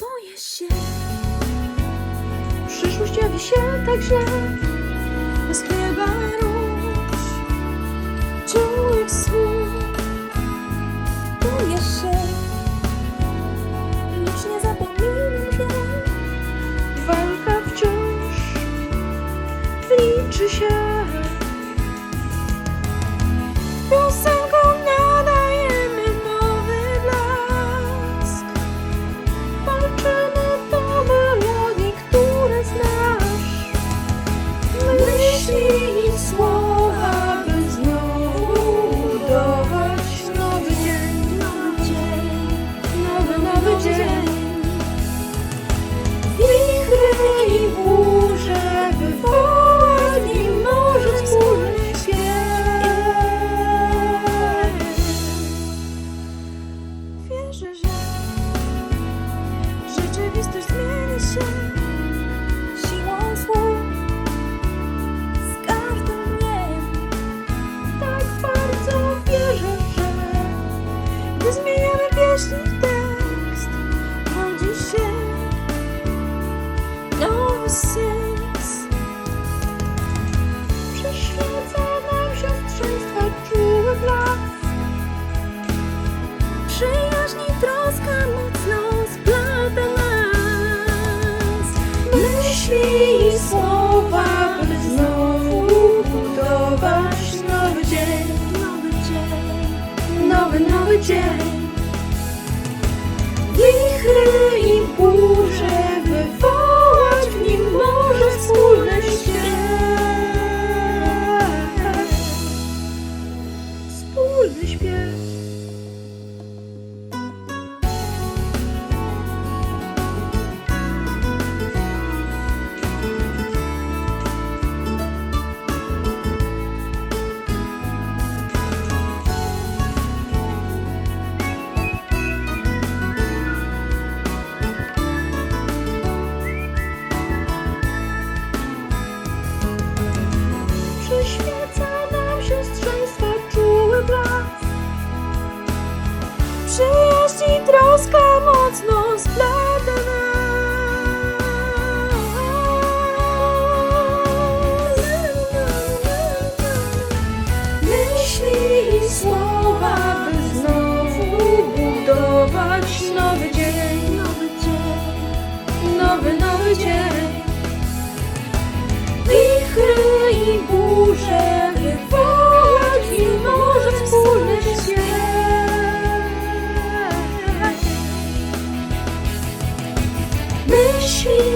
Boję się. Przyszłość jawi się tak źle. Bez chleba róż, czułych słów. Boję się. Wierzę, że rzeczywistość zmieni się siłą słów z każdym dniem. Tak bardzo wierzę, że gdy zmieniamy pieśni tekst, rodzi się nowy sens. I słowa, by znowu budować nowy dzień, nowy dzień, nowy, nowy dzień. Wichry Przyjaźń i troska mocno splata nas. Myśli i słowa, Myśli